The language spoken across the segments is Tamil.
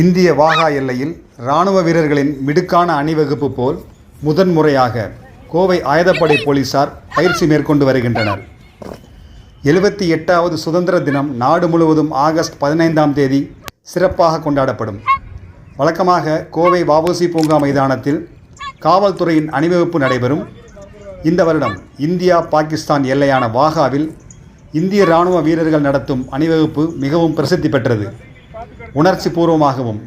இந்திய வாகா எல்லையில் இராணுவ வீரர்களின் மிடுக்கான அணிவகுப்பு போல் முதன்முறையாக கோவை ஆயுதப்படை போலீசார் பயிற்சி மேற்கொண்டு வருகின்றனர். எழுபத்தி எட்டாவது சுதந்திர தினம் நாடு முழுவதும் ஆகஸ்ட் பதினைந்தாம் தேதி சிறப்பாக கொண்டாடப்படும். வழக்கமாக கோவை வஉசி பூங்கா மைதானத்தில் காவல்துறையின் அணிவகுப்பு நடைபெறும். இந்த வருடம் இந்தியா பாகிஸ்தான் எல்லையான வாகாவில் இந்திய இராணுவ வீரர்கள் நடத்தும் அணிவகுப்பு மிகவும் பிரசித்தி பெற்றது. உணர்ச்சி பூர்வமாகவும்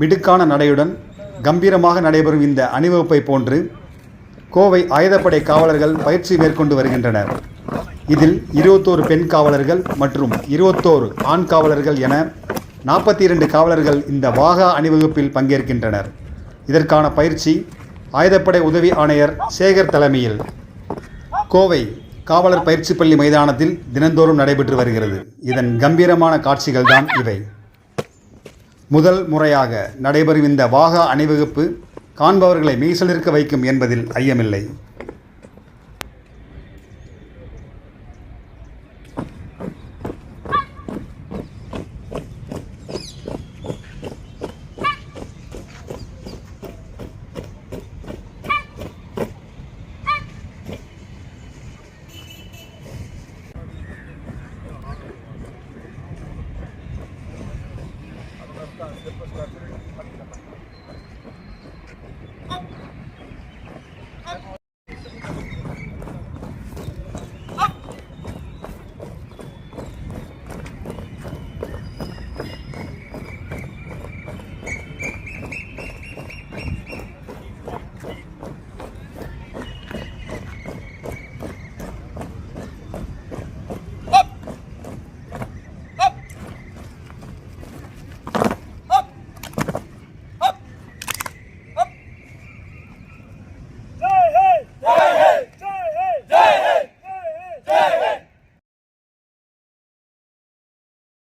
மிடுக்கான நடையுடன் கம்பீரமாக நடைபெறும் இந்த அணிவகுப்பை போன்று கோவை ஆயுதப்படை காவலர்கள் பயிற்சி மேற்கொண்டு வருகின்றனர். இதில் இருபத்தோரு பெண் காவலர்கள் மற்றும் இருபத்தோரு ஆண் காவலர்கள் என நாற்பத்தி இரண்டு காவலர்கள் இந்த வாகா அணிவகுப்பில் பங்கேற்கின்றனர். இதற்கான பயிற்சி ஆயுதப்படை உதவி ஆணையர் சேகர் தலைமையில் கோவை காவலர் பயிற்சி பள்ளி மைதானத்தில் தினந்தோறும் நடைபெற்று வருகிறது. இதன் கம்பீரமான காட்சிகள் தான் இவை. முதல் முறையாக நடைபெறும் இந்த வாகா அணிவகுப்பு காண்பவர்களை மெய்சிலிருக்க வைக்கும் என்பதில் ஐயமில்லை. ったんですけど、